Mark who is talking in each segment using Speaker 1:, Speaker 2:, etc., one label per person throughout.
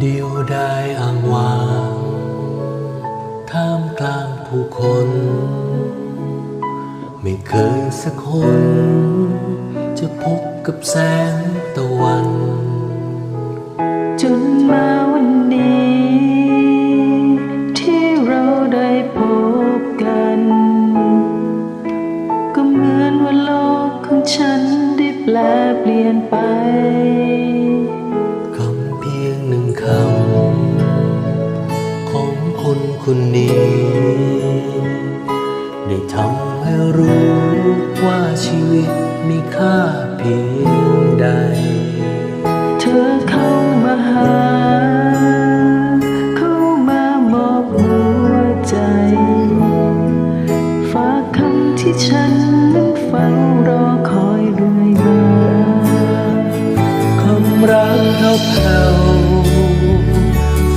Speaker 1: เดียวได้อ้างว้างท่ามกลางผู้คน ไม่เคยสักคน จะพบกับแสงตะวัน
Speaker 2: จนมาวันนี้ ที่เราได้พบกัน ก็เหมือนว่าโลกของฉันได้แปลเปลี่ยนไป
Speaker 1: คนนี้ ได้ทำให้รู้ว่าชีวิตมีค่าเพียงใด
Speaker 2: เธอเข้ามาหา เข้ามามอบหัวใจ ฝากคำที่ฉันนั้นเฝ้ารอคอยเรื่อยมา
Speaker 1: คำรักแผ่ว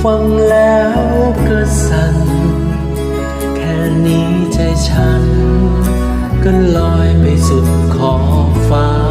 Speaker 1: ฟัง ฉัน ก็ลอยไปสุดขอบฟ้า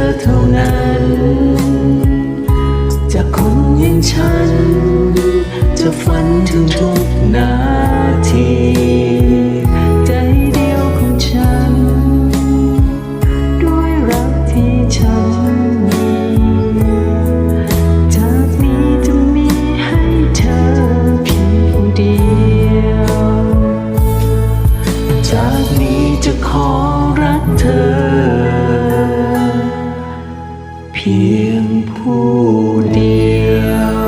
Speaker 2: อเท่านั้
Speaker 1: น จากคนอย่างฉัน จะฝันถึงทุกนาที
Speaker 2: ใจเดียวของฉัน ด้วยรักที่ฉัน
Speaker 1: 天不亮